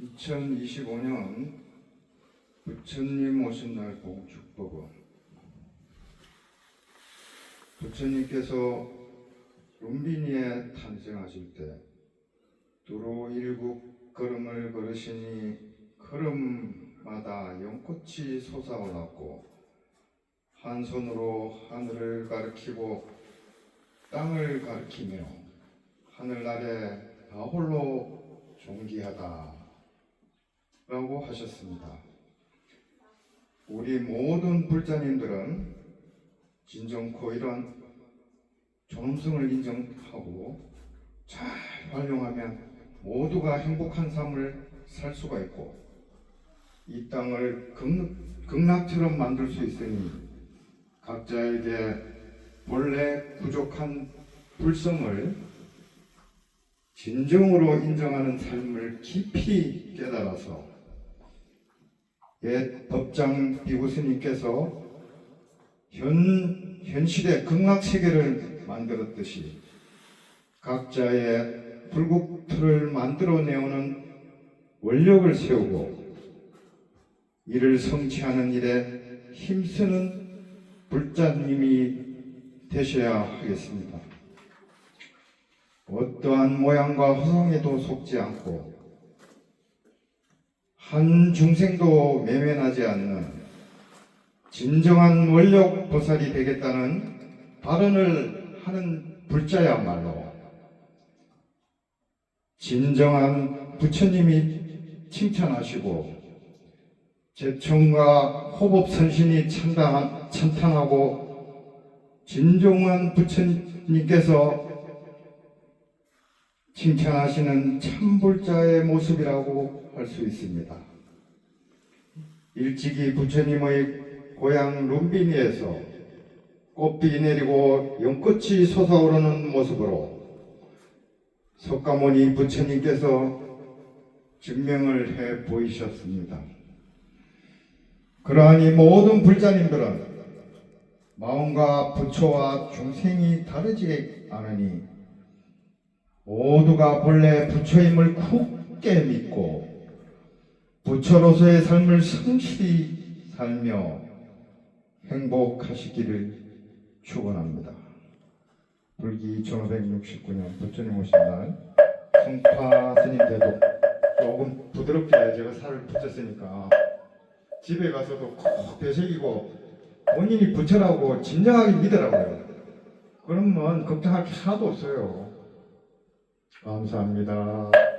2025년 부처님 오신 날 복축법은 부처님께서 룸비니에 탄생하실 때 두루 일국 걸음을 걸으시니 걸음마다 연꽃이 솟아올랐고 한 손으로 하늘을 가리키고 땅을 가리키며 하늘나라에 다 홀로 존귀하다 라고 하셨습니다. 우리 모든 불자님들은 진정코 이런 존엄성을 인정하고 잘 활용하면 모두가 행복한 삶을 살 수가 있고 이 땅을 극, 극락처럼 만들 수 있으니 각자에게 본래 부족한 불성을 진정으로 인정하는 삶을 깊이 깨달아서 옛 법장 비구스님께서 현, 현실의 극락 세계를 만들었듯이 각자의 불국틀을 만들어내오는 원력을 세우고 이를 성취하는 일에 힘쓰는 불자님이 되셔야 하겠습니다. 어떠한 모양과 화성에도 속지 않고 한 중생도 매면하지 않는 진정한 원력 보살이 되겠다는 발언을 하는 불자야말로 진정한 부처님이 칭찬하시고 제청과 호법 선신이 찬탄, 찬탄하고 진정한 부처님께서 칭찬하시는 참불자의 모습이라고 할 수 있습니다. 일찍이 부처님의 고향 룸비니에서 꽃비 내리고 연꽃이 솟아오르는 모습으로 석가모니 부처님께서 증명을 해 보이셨습니다. 그러하니 모든 불자님들은 마음과 부처와 중생이 다르지 않으니 모두가 본래 부처임을 굳게 믿고 부처로서의 삶을 성실히 살며 행복하시기를 축원합니다. 불기 1569년 부처님 오신 날 성파 스님 대도 조금 부드럽게 제가 살을 붙였으니까 집에 가서도 콕 되새기고 본인이 부처라고 진정하게 믿으라고요. 그러면 걱정할 게 하나도 없어요. 감사합니다.